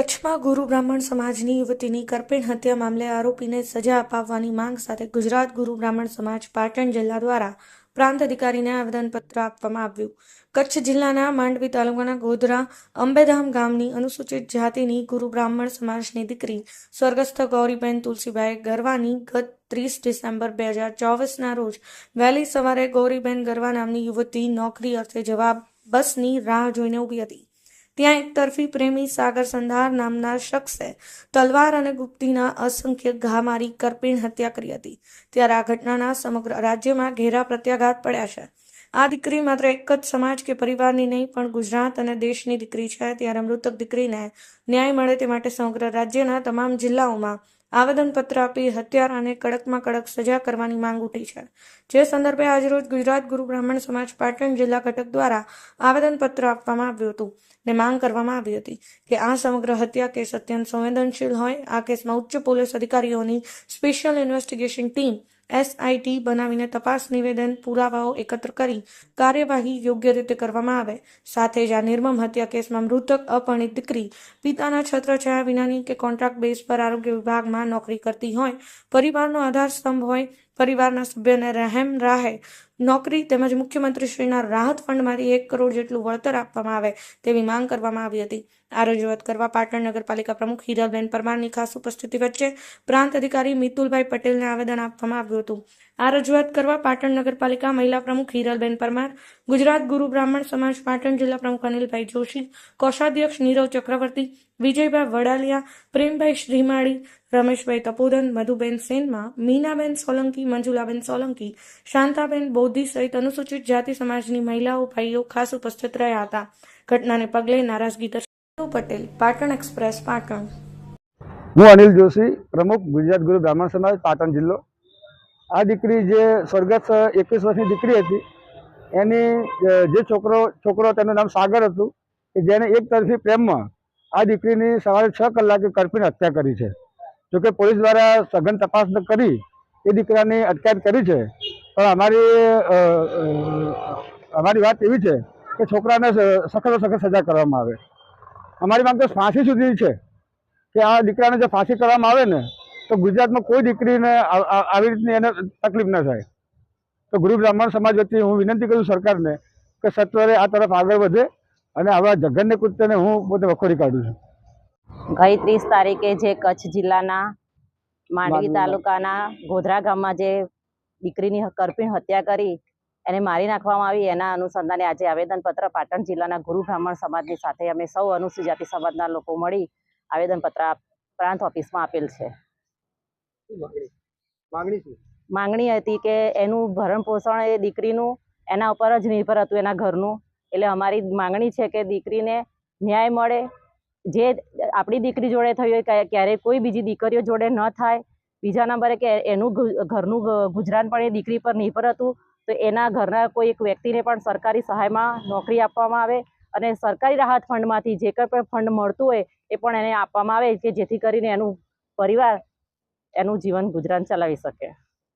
કચ્છમાં ગુરુ બ્રાહ્મણ સમાજની યુવતીની કરપીણ હત્યા મામલે આરોપીને સજા અપાવવાની માંગ સાથે ગુજરાત ગુરુ બ્રાહ્મણ સમાજ પાટણ જિલ્લા દ્વારા પ્રાંત અધિકારીને આવેદનપત્ર આપવામાં આવ્યું. કચ્છ જિલ્લાના માંડવી તાલુકાના ગોધરા, અંબેધામ ગામની અનુસૂચિત જાતિની ગુરુ બ્રાહ્મણ સમાજની દીકરી સ્વર્ગસ્થ ગૌરીબેન તુલસીભાઈ ગરવાની ગત ત્રીસ ડિસેમ્બર બે હજાર ચોવીસના રોજ વહેલી સવારે ગૌરીબેન ગરવા નામની યુવતી નોકરી અર્થે જવાબ બસની રાહ જોઈને ઊભી હતી. ત્યાં એક તરફી પ્રેમી સાગર સંધાર નામના શખ્સે તલવાર અને ગુપ્તીના અસંખ્ય ઘા મારી કરપીણ હત્યા કરી હતી. ત્યારે આ ઘટનાના સમગ્ર રાજ્યમાં ઘેરા પ્રત્યાઘાત પડ્યા છે. આ દીકરી માત્ર એક જ સમાજ કે પરિવારની નહીં, પણ ગુજરાત અને દેશની દીકરી છે. ત્યારે મૃતક દીકરીને ન્યાય મળે તે માટે સમગ્ર રાજ્યના તમામ જિલ્લાઓમાં આવેદનપત્ર આપી હત્યારાને કડકમાં કડક સજા કરવાની માંગ ઉઠી છે. જે સંદર્ભે આજરોજ ગુજરાત ગુરુ બ્રાહ્મણ સમાજ પાટણ જિલ્લા ઘટક દ્વારા આવેદનપત્ર આપવામાં આવ્યું હતું ને માંગ કરવામાં આવી હતી કે આ સમગ્ર હત્યા કેસ અત્યંત સંવેદનશીલ હોય. આ કેસમાં ઉચ્ચ પોલીસ અધિકારીઓની સ્પેશિયલ ઇન્વેસ્ટિગેશન ટીમ એસઆઈટી બનાવીને તપાસ નિવેદન પુરાવાઓ એકત્ર કરી કાર્યવાહી યોગ્ય રીતે કરવામાં આવે. સાથે જ આ નિર્મમ હત્યા કેસમાં મૃતક અપરિણિત દીકરી, પિતાના છત્રછાયા વિનાની કે કોન્ટ્રાક્ટ બેઝ પર આરોગ્ય વિભાગમાં નોકરી કરતી હોય, પરિવારનો આધાર સ્તંભ હોય પરિવારના સભ્યને રહેમ રાહે. નોકરી તેમજ મુખ્યમંત્રીશ્રીના રાહત ફંડમાંથી એક કરોડ જેટલું વળતર આપવામાં આવે તેવી માંગ કરવામાં આવી હતી. આ રજૂઆત કરવા પાટણ નગરપાલિકા પ્રમુખ હિરલબેન પરમારની ખાસ ઉપસ્થિતિ વચ્ચે પ્રાંત અધિકારી મિતુલભાઈ પટેલને આવેદન આપવામાં આવ્યું હતું. આ રજૂઆત કરવા પાટણ નગરપાલિકા મહિલા પ્રમુખ હિરલબેન પરમાર, ગુજરાત ગુરુ બ્રાહ્મણ સમાજ પાટણ જિલ્લા પ્રમુખ અનિલભાઈ જોશી, કોષાધ્યક્ષ નીરવ ચક્રવર્તી, વિજયભાઈ વડાલિયા, પ્રેમભાઈ શ્રીમાળી રમેશભાઈ તપોદન, મધુબેન સેનમાં, મીનાબેન સોલંકી, મંજુલાબેન સોલંકી, શાંતાબેન બોધી સહિત અનુસૂચિત જાતિ સમાજની મહિલાઓ, ભાઈઓ ખાસ ઉપસ્થિત રહ્યા હતા. ઘટનાને પગલે નારાજગી દર્શાવી પટેલ, પાટણ એક્સપ્રેસ, પાટણ. હું અનિલ જોશી, પ્રમુખ ગુજરાત ગુરુ બ્રાહ્મણ સમાજ, પાટણ જિલ્લો. આ દીકરી જે સ્વર્ગસ્થ એકવીસ વર્ષની દીકરી હતી, એની જે છોકરો છોકરો તેનું નામ સાગર હતું, કે જેને એક તરફી પ્રેમમાં આ દીકરીની સવારે છ કલાકે કરપીને હત્યા કરી છે. જોકે પોલીસ દ્વારા સઘન તપાસ કરી, એ દીકરાની અટકાયત કરી છે. પણ અમારી અમારી વાત એવી છે કે છોકરાને સખત સખત સજા કરવામાં આવે. અમારી માંગ તો ફાંસી સુધી છે કે આ દીકરાને જો ફાંસી કરવામાં આવે ને, તો ગુજરાતમાં કોઈ દીકરીને આવી રીતની એને તકલીફ ન થાય. તો ગુરુ બ્રાહ્મણ સમાજ વતી હું વિનંતી કરું સરકારને કે સત્વરે આ તરફ આગળ વધે અને આવા જઘન્ય કૃત્યને હું પોતે વખોડી કાઢું છું. ગઈ ત્રીસ તારીખે જે કચ્છ જિલ્લાના માંડવી. તાલુકાના ગોધરા ગામમાં જે દીકરીની કરપીણ હત્યા કરી એને મારી નાખવામાં આવી. એના અનુસંધાને આજે આવેદનપત્ર પાટણ જિલ્લાના ગુરુ બ્રાહ્મણ સમાજની સાથે અમે સૌ અનુસૂચિત જાતિ સમાજના લોકો મળી આવેદનપત્ર પ્રાંત ઓફિસમાં આપેલ છે. માંગણી? માંગણી હતી કે એનું ભરણ પોષણ એ દીકરીનું એના ઉપર જ નિર્ભર હતું એના ઘરનું. એટલે અમારી માંગણી છે કે દીકરીને ન્યાય મળે. જે આપણી દીકરી જોડે થયું હોય ક્યારે- ક્યારેય કોઈ બીજી દીકરીઓ જોડે ન થાય, બીજા નંબરે કે એનું ઘરનું ગુજરાન પણ એ દીકરી પર નિર્ભર હતું, તો એના ઘરના કોઈ એક વ્યક્તિને પણ સરકારી સહાયમાં નોકરી આપવામાં આવે અને સરકારી રાહત ફંડમાંથી જે કંઈ પણ ફંડ મળતું હોય, એ પણ એને આપવામાં આવે કે જેથી કરીને એનું પરિવાર એનું જીવન ગુજરાન ચલાવી શકે.